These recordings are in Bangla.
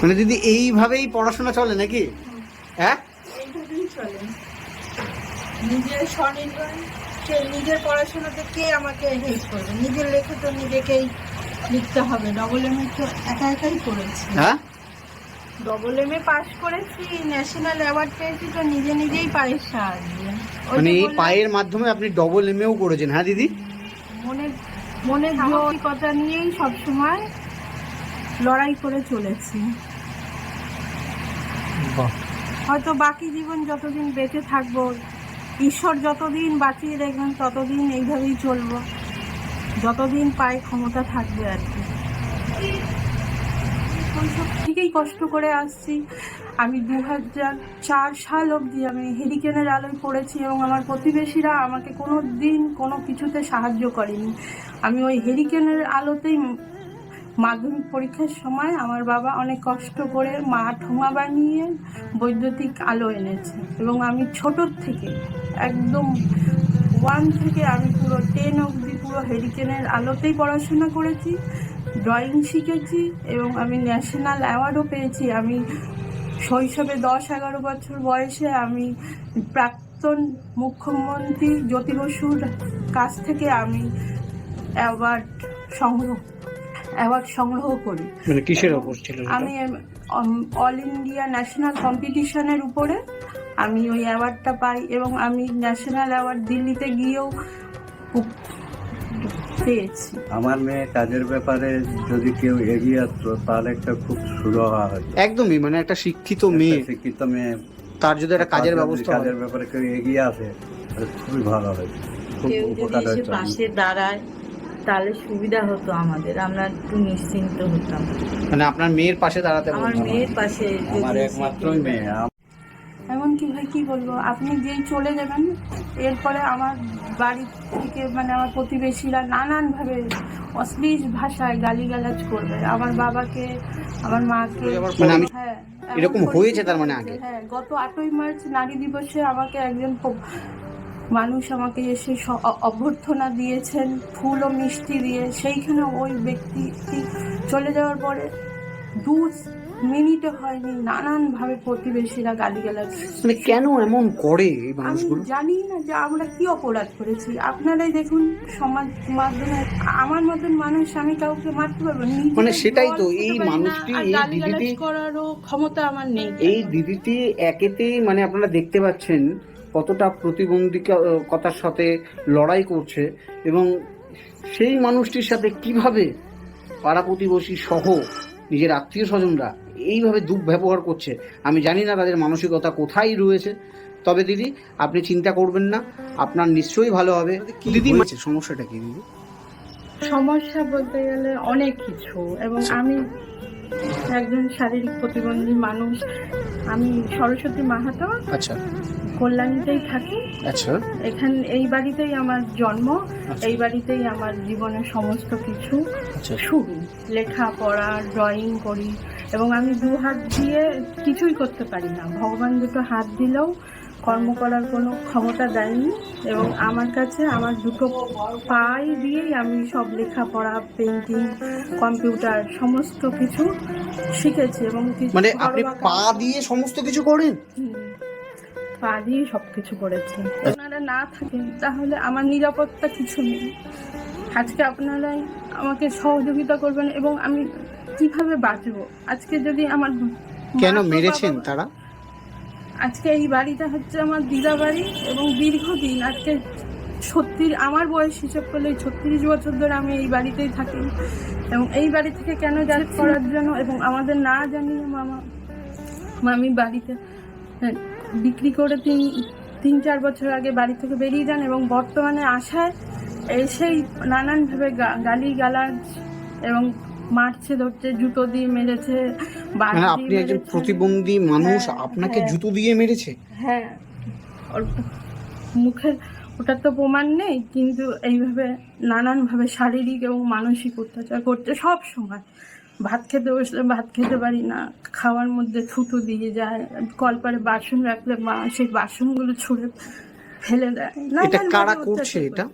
মানে দিদি এইভাবেই পড়াশোনা চলে নাকি? হ্যাঁ? চলে। নিজের স্বনির্ভর কে নিজের পড়াশোনাতে কে আমাকে হেল্প করবে? নিজের লেখা তো নিজেকেই লিখতে হবে। ডবল এম এ তো একা একাই করেছি। হ্যাঁ? ডবল এম এ পাস করেছি ন্যাশনাল অ্যাওয়ার্ড পেয়েছি তো নিজে নিজেই পায়ের সাহায্যে। মানে এই পায়ের মাধ্যমে আপনি ডবল এমএও করেছেন হ্যাঁ দিদি? মনে মনের জোরিকতা নিয়েই সবসময় লড়াই করে চলেছি। হয়তো বাকি জীবন যতদিন বেঁচে থাকব, ঈশ্বর যতদিন বাঁচিয়ে রাখবেন ততদিন এইভাবেই চলবো। যতদিন পায়ে ক্ষমতা থাকবে আর কি। ওইসব থেকেই কষ্ট করে আসছি। আমি দু হাজার চার সাল অবধি আমি হেরিকেনের আলোয় পড়েছি এবং আমার প্রতিবেশীরা আমাকে কোনো দিন কোনো কিছুতে সাহায্য করেনি। আমি ওই হেরিকেনের আলোতেই মাধ্যমিক পরীক্ষার সময় আমার বাবা অনেক কষ্ট করে মা ঠোঙা বানিয়ে বৈদ্যুতিক আলো এনেছে এবং আমি ছোটোর থেকে একদম ওয়ান থেকে আমি পুরো টেন অবধি পুরো হেরিকেনের আলোতেই পড়াশোনা করেছি ড্রয়িং শিখেছি এবং আমি ন্যাশনাল অ্যাওয়ার্ডও পেয়েছি। আমি শৈশবে দশ এগারো বছর বয়সে আমি প্রাক্তন মুখ্যমন্ত্রী জ্যোতি বসুর কাছ থেকে আমি অ্যাওয়ার্ড সংগ্রহ অ্যাওয়ার্ড সংগ্রহ করি। মানে কিসের ওপর ছিল আমি অল ইন্ডিয়া ন্যাশনাল কম্পিটিশনের উপরে আমি ওই অ্যাওয়ার্ডটা পাই এবং আমি ন্যাশনাল অ্যাওয়ার্ড দিল্লিতে গিয়েও পেয়েছি। আমার মেয়ে কাজের ব্যাপারে যদি কেউ এগিয়ে আসতো তাহলে একটা খুব সুরাহা হতো। একদমই মানে একটা শিক্ষিত মেয়ে। শিক্ষিত মেয়ে। তার যদি একটা কাজের ব্যবস্থা হয়। কাজের ব্যাপারে কেউ এগিয়ে আসে খুবই ভালো হয়। খুব কেউ যদি পাশে দাঁড়ায় তাহলে সুবিধা হতো আমাদের আমরা একটু নিশ্চিন্ত হতাম। মানে আপনার মেয়ের পাশে দাঁড়াতে আমার মেয়ের পাশে আমার একমাত্রই মেয়ে আম- এমন কি ভাই কি বলব আপনি যেই চলে যাবেন এরপরে আমার বাড়ি থেকে মানে আমার প্রতিবেশীরা নানানভাবে অশ্লীল ভাষায় গালিগালাজ করবে। আমার বাবাকে আমার মাকে পরে আমি- হ্যাঁ এরকম হয়েছে তার মানে আগে? হ্যাঁ গত আটই মার্চ নারী দিবসে আমাকে একজন মানুষ আমাকে এসে অভ্যর্থনা দিয়েছেন ফুল ও মিষ্টি দিয়ে। সেইখানে ওই ব্যক্তি চলে যাওয়ার পরে দু মিনিটে হয়নি নানানভাবে প্রতিবেশীরা গালিগালাজ। মানে কেন এমন করে এই আমি মানুষগুলো? জানি না যে আমরা কি অপরাধ করেছি। আপনারাই দেখুন সমাজ মাধ্যমে আমার মতন মানুষ আমি কাউকে মারতে পারব। মানে সেটাই তো, এই মানুষটি, এই দিদিটি- করারও ক্ষমতা আমার নেই। এই দিদিটি একেতেই মানে আপনারা দেখতে পাচ্ছেন কতটা প্রতিবন্ধকতার সাথে লড়াই করছে এবং সেই মানুষটির সাথে কীভাবে পাড়া প্রতিবেশী সহ নিজের আত্মীয় স্বজনরা এইভাবে দুর্ব্যবহার করছে আমি জানি না তাদের মানসিকতা কোথায় রয়েছে। তবে দিদি আপনি চিন্তা করবেন না আপনার নিশ্চয়ই ভালো হবে। দিদি সমস্যাটা কি দিদি? সমস্যা বলতে গেলে অনেক কিছু এবং আমি একজন শারীরিক প্রতিবন্ধী মানুষ আমি সরস্বতী মাহাতো। আচ্ছা। কল্যাণীতেই থাকি। আচ্ছা। এখান এই বাড়িতেই আমার জন্ম আচ্ছা। এই বাড়িতেই আমার জীবনের সমস্ত কিছু আচ্ছা। শুরু। লেখাপড়া ড্রয়িং করি এবং আমি দু হাত দিয়ে কিছুই করতে পারি না। ভগবান দুটো হাত দিলেও কর্ম করার কোনো ক্ষমতা দেয়নি এবং আমার কাছে আমার দুটো পাই দিয়েই আমি সব লেখাপড়া পেন্টিং কম্পিউটার সমস্ত কিছু শিখেছি এবং মানে আপনি পা দিয়ে সমস্ত কিছু করেন? পা দিয়ে সব কিছু করেছি। আপনারা না থাকেন তাহলে আমার নিরাপত্তা কিছু নেই। আজকে আপনারাই আমাকে সহযোগিতা করবেন এবং আমি কীভাবে বাঁচবো? আজকে যদি আমার কেন মেরেছেন তারা? আজকে এই বাড়িটা হচ্ছে আমার দিদা বাড়ি এবং দীর্ঘদিন আজকে ছত্রিশ আমার বয়স হিসেব করলে ছত্রিশ বছর ধরে আমি এই বাড়িতেই থাকি। এবং এই বাড়ি থেকে কেন যাচ্ছি করার জন্য এবং আমাদের না জানিয়ে মামা মামি বাড়িতে বিক্রি করে তিন তিন চার বছর আগে বাড়ি থেকে বেরিয়ে যান এবং বর্তমানে আসায় এসেই নানানভাবে গালি গালাজ এবং মারছে ধরছে জুতো দিয়ে মেরেছে মানে আপনি একজন প্রতিবন্ধী মানুষ হ্যাঁ, আপনাকে হ্যাঁ। জুতো দিয়ে মেরেছে? হ্যাঁ মুখের ওটার তো প্রমাণ নেই কিন্তু এইভাবে নানানভাবে শারীরিক এবং মানসিক অত্যাচার করছে সব সময়। ভাত খেতে বসলে ভাত খেতে পারি না। খাওয়ার মধ্যে থুতু দিয়ে যায়। কলপারে বাসন রাখলে মা সেই বাসনগুলো ছুঁড়ে ফেলে দেয়। এটা কারা করছে এটা?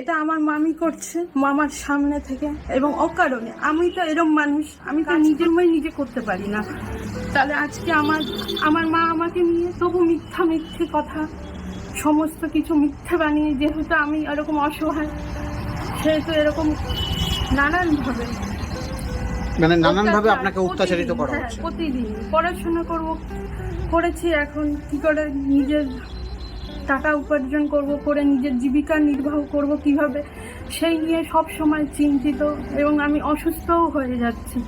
এটা আমার মামি করছে মামার সামনে থেকে এবং অকারণে। আমি তো এরম মানুষ আমি তো নিজের মই নিজে করতে পারি না। তাহলে আজকে আমার আমার মা আমাকে নিয়ে তবু মিথ্যা মিথ্যে কথা সমস্ত কিছু মিথ্যা বানিয়ে যেহেতু আমি এরকম অসহায় সেহেতু এরকম নানানভাবে মানে নানানভাবে অত্যাচার, আপনাকে অত্যাচারিত প্রতিদিন, করা হ্যাঁ, হচ্ছে। প্রতিদিন পড়াশোনা করব করেছি এখন কি করে নিজের টাকা উপার্জন করব করে নিজের জীবিকা নির্বাহ করব কীভাবে সেই নিয়ে সব সময় চিন্তিত এবং আমি অসুস্থও হয়ে যাচ্ছি।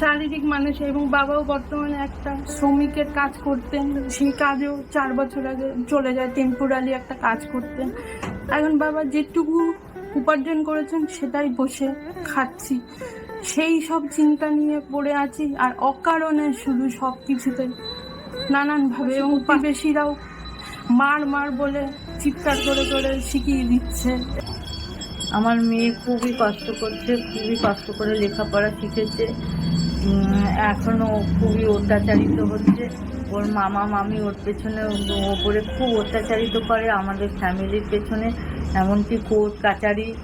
শারীরিক মানুষ এবং বাবাও বর্তমানে একটা শ্রমিকের কাজ করতেন সেই কাজেও চার বছর আগে চলে যায় টেম্পোরারি একটা কাজ করতেন। এখন বাবা যেটুকু উপার্জন করেছেন সেটাই বসে খাচ্ছি। সেই সব চিন্তা নিয়ে পড়ে আছি আর অকারণে শুধু সব কিছুতে নানানভাবে এবং প্রতিবেশীরাও মার মার বলে চিৎকার করে করে শিখিয়ে দিচ্ছে। আমার মেয়ে খুবই কষ্ট করছে, খুবই কষ্ট করে লেখাপড়া শিখেছে। এখনও খুবই অত্যাচারিত হচ্ছে। ওর মামা, মামি ওর পেছনে ওপরে খুব অত্যাচারিত করে আমাদের ফ্যামিলির পেছনে। এমনকি কোর্ট, কাচারি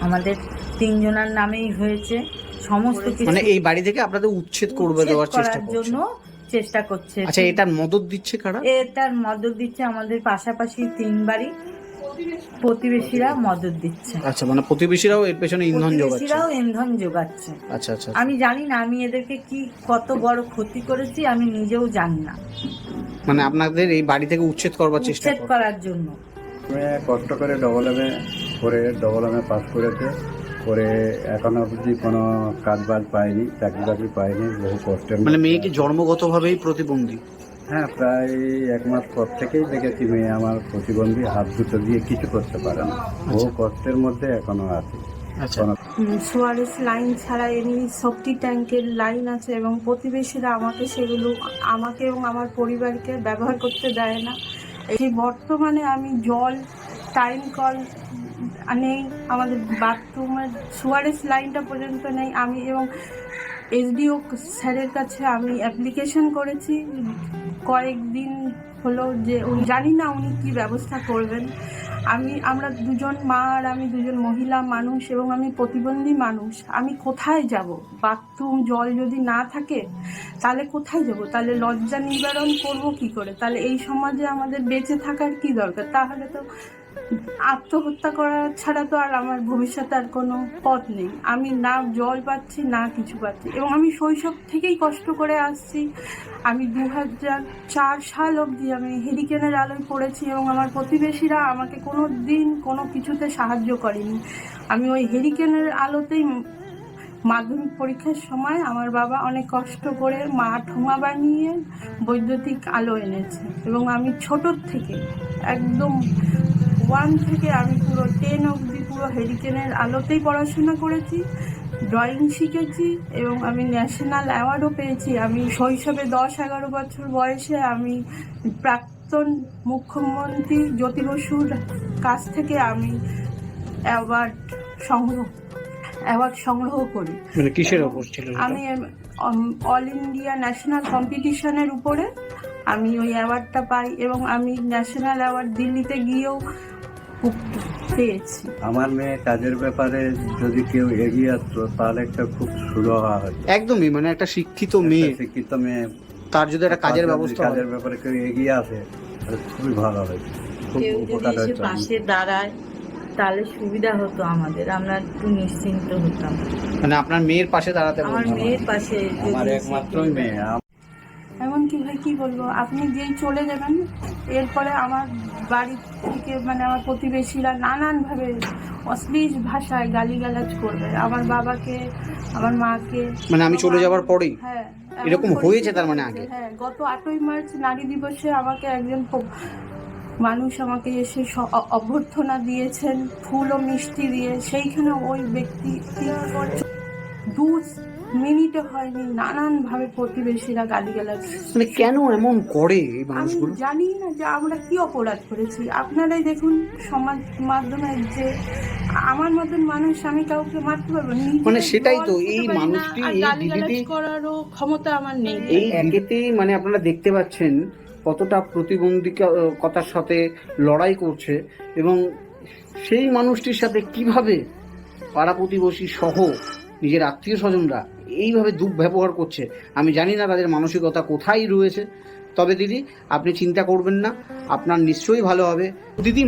আমাদের তিনজনের নামেই হয়েছে। সমস্ত কিছু মানে এই বাড়ি থেকে আপনাদের উচ্ছেদ করবে দেওয়ার চেষ্টা জন্য চেষ্টা করছে। আচ্ছা এটার মদত দিচ্ছে কারা? এটার মদত দিচ্ছে আমাদের পাশাপাশি তিন বাড়ি। প্রতিবেশীরা মদত দিচ্ছে। আচ্ছা মানে প্রতিবেশীরাও এর পেছনে ইন্ধন যোগাচ্ছে। প্রতিবেশীরাও ইন্ধন যোগাচ্ছে। আচ্ছা আচ্ছা আমি জানি না আমি এদেরকে কি কত বড় ক্ষতি করেছি আমি নিজেও জানি না। মানে আপনাদের এই বাড়ি থেকে উচ্ছেদ করবার চেষ্টা উচ্ছেদ করার জন্য। কষ্ট করে ডবল এমে করে ডবল এমে পাস করেছে। করে এখনও অবধি কোনো কাজ বাজ পায়নি চাকরি বাকরি পায়নি বহু কষ্টের মানে মেয়ে কি জন্মগতভাবেই প্রতিবন্ধী? হ্যাঁ প্রায় এক মাস পর থেকেই দেখেছি মেয়ে আমার প্রতিবন্ধী হাত দুটো দিয়ে কিছু করতে পারে না। বহু কষ্টের মধ্যে এখনও আছে। আচ্ছা। সুয়ারেস লাইন ছাড়া এমনি শক্তি ট্যাঙ্কের লাইন আছে এবং প্রতিবেশীরা আমাকে সেগুলো আমাকে এবং আমার পরিবারকে ব্যবহার করতে দেয় না। এই বর্তমানে আমি জল টাইম কল নেই আমাদের বাথরুমের সুয়ারেস লাইনটা পর্যন্ত নেই। আমি এবং এসডিও স্যারের কাছে আমি অ্যাপ্লিকেশন করেছি। কয়েকদিন হলো যে জানি না উনি কি ব্যবস্থা করবেন। আমি, আমরা দুজন মা আর আমি দুজন মহিলা মানুষ এবং আমি প্রতিবন্ধী মানুষ। আমি কোথায় যাব? বাথরুম জল যদি না থাকে, তাহলে কোথায় যাব? তাহলে লজ্জা নিবারণ করব কি করে? তাহলে এই সমাজে আমাদের বেঁচে থাকার কি দরকার? তাহলে তো আত্মহত্যা করা ছাড়া তো আর আমার ভবিষ্যতে আর কোনো পথ নেই। আমি না জল পাচ্ছি, না কিছু পাচ্ছি। এবং আমি শৈশব থেকেই কষ্ট করে আসছি। আমি দু হাজার চার সাল অবধি আমি হেরিকেনের আলোয় পড়েছি এবং আমার প্রতিবেশীরা আমাকে কোনো দিন কোনো কিছুতে সাহায্য করেনি। আমি ওই হেরিকেনের আলোতেই মাধ্যমিক পরীক্ষার সময় আমার বাবা অনেক কষ্ট করে মা ঠোঙা বানিয়ে বৈদ্যুতিক আলো এনেছে। এবং আমি ছোটোর থেকে একদম ওয়ান থেকে আমি পুরো টেন অবধি পুরো হেরিকেনের আলোতেই পড়াশোনা করেছি ড্রয়িং শিখেছি এবং আমি ন্যাশনাল অ্যাওয়ার্ডও পেয়েছি। আমি শৈশবে দশ এগারো বছর বয়সে আমি প্রাক্তন মুখ্যমন্ত্রী জ্যোতি বসুর কাছ থেকে আমি অ্যাওয়ার্ড সংগ্রহ অ্যাওয়ার্ড সংগ্রহ করি। মানে কিসের ওপর ছিল আমি অল ইন্ডিয়া ন্যাশনাল কম্পিটিশনের উপরে আমি ওই অ্যাওয়ার্ডটা পাই এবং আমি ন্যাশনাল অ্যাওয়ার্ড দিল্লিতে গিয়েও পেয়েছি আমার মেয়ে কাজের ব্যাপারে যদি কেউ এগিয়ে আসতো তাহলে একটা খুব সুরাহা হতো। একদমই মানে একটা শিক্ষিত মেয়ে। শিক্ষিত মেয়ে। তার যদি একটা কাজের ব্যবস্থা কাজের ব্যাপারে কেউ এগিয়ে আসে তাহলে খুবই ভালো হয়। খুব উপকার হতো। পাশে দাঁড়ায় তাহলে সুবিধা হতো আমাদের। আমরা একটু নিশ্চিন্ত হতাম। মানে আপনার মেয়ের পাশে দাঁড়াতে আমার মেয়ের পাশে আমার একমাত্রই মেয়ে। এমনকি ভাই কি বলব আপনি যেই চলে যাবেন এরপরে আমার বাড়ি থেকে মানে আমার প্রতিবেশীরা নানানভাবে অশ্লীল ভাষায় গালিগালাজ করবে। আমার বাবাকে আমার মাকে মানে আমি চলে যাওয়ার পরেই? হ্যাঁ এরকম হয়েছে তার মানে আগে? হ্যাঁ গত আটই মার্চ নারী দিবসে আমাকে একজন মানুষ আমাকে এসে স- অভ্যর্থনা দিয়েছেন ফুল ও মিষ্টি দিয়ে। সেইখানে ওই ব্যক্তি দু মিনিটে হয়নি নানানভাবে প্রতিবেশীরা গালিগালাজ মানে কেন এমন করে এই মানুষগুলো? জানি না যে আমরা কি অপরাধ করেছি। আপনারাই দেখুন সমাজ মাধ্যমে যে আমার মতন মানুষ আমি কাউকে মারতে পারব। মানে সেটাই তো, এই মানুষটি, এই দিদিটি- করারও ক্ষমতা আমার নেই। এই একেতেই মানে আপনারা দেখতে পাচ্ছেন কতটা প্রতিবন্ধকতার সাথে লড়াই করছে এবং সেই মানুষটির সাথে কীভাবে পাড়া প্রতিবেশী সহ নিজের আত্মীয় স্বজনরা এইভাবে দুর্ব্যবহার করছে। আমি জানি না তাদের মানসিকতা কোথায় রয়েছে। তবে দিদি, আপনি চিন্তা করবেন না। আপনার নিশ্চয়ই ভালো হবে। দিদি